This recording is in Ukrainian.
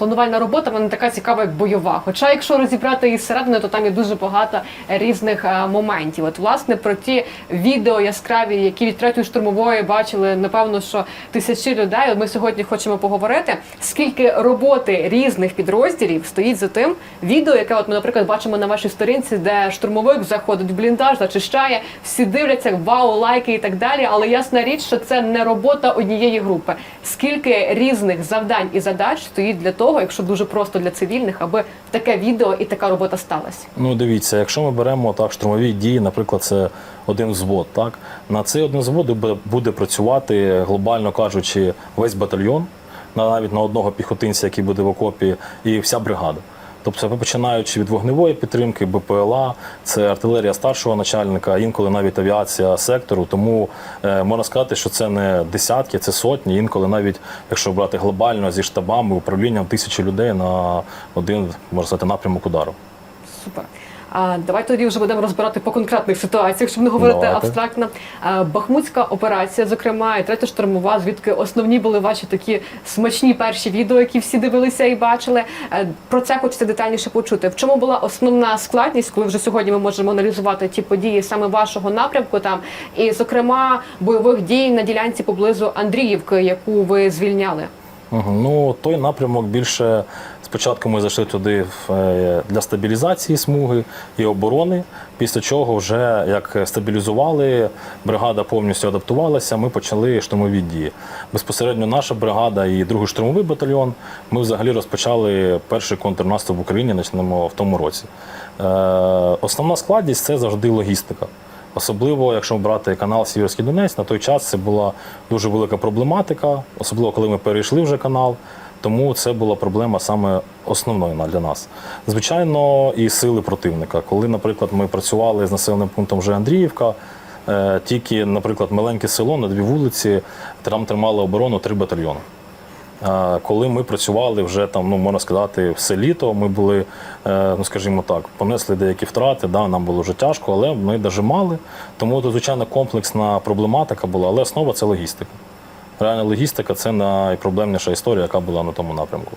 Планувальна робота вона така цікава, як бойова. Хоча, якщо розібрати її зсередини, то там є дуже багато різних е, моментів. От власне про ті відео яскраві, які від третьої штурмової бачили, напевно, що тисячі людей. Ми сьогодні хочемо поговорити, скільки роботи різних підрозділів стоїть за тим відео, яке от ми, наприклад, бачимо на вашій сторінці, де штурмовик заходить в бліндаж, зачищає, всі дивляться, вау, лайки і так далі. Але ясна річ, що це не робота однієї групи. Скільки різних завдань і задач стоїть для того, якщо дуже просто для цивільних, аби таке відео і така робота сталася. Ну, дивіться, якщо ми беремо так штурмові дії, наприклад, це один взвод, так на цей один взвод буде- працювати, глобально кажучи, весь батальйон, на- навіть на одного піхотинця, який буде в окопі, і вся бригада. Тобто, починаючи від вогневої підтримки, БПЛА, це артилерія старшого начальника, інколи навіть авіація сектору. Тому е, можна сказати, що це не десятки, це сотні. Інколи навіть якщо брати глобально зі штабами, управлінням тисячі людей на один можна сказати, напрямок удару. Супер. А давайте тоді вже будемо розбирати по конкретних ситуаціях, щоб не говорити Давайте. абстрактно. А, Бахмутська операція, зокрема, і третя штурмова, звідки основні були ваші такі смачні перші відео, які всі дивилися і бачили. Е, Про це хочеться детальніше почути. В чому була основна складність, коли вже сьогодні ми можемо аналізувати ті події саме вашого напрямку там, і зокрема бойових дій на ділянці поблизу Андріївки, яку ви звільняли. Ну, той напрямок більше спочатку ми зайшли туди е, для стабілізації смуги і оборони. Після чого, вже як стабілізували, бригада повністю адаптувалася, ми почали штурмові дії. Безпосередньо наша бригада і другий штурмовий батальйон. Ми взагалі розпочали перший контрнаступ в Україні почнемо в тому році. Е, основна складність це завжди логістика. Особливо, якщо брати канал Сіверський Донець, на той час це була дуже велика проблематика, особливо коли ми перейшли вже канал. Тому це була проблема саме основною для нас. Звичайно, і сили противника. Коли, наприклад, ми працювали з населеним пунктом вже Андріївка, е, тільки, наприклад, маленьке село на дві вулиці, там тримали оборону три батальйони. Е, Коли ми працювали вже там, ну можна сказати, все літо, ми були, е, ну скажімо так, понесли деякі втрати, да, нам було вже тяжко, але ми дожимали. Тому звичайно, комплексна проблематика була, але основа це логістика. Реальна логістика це найпроблемніша історія, яка була на тому напрямку.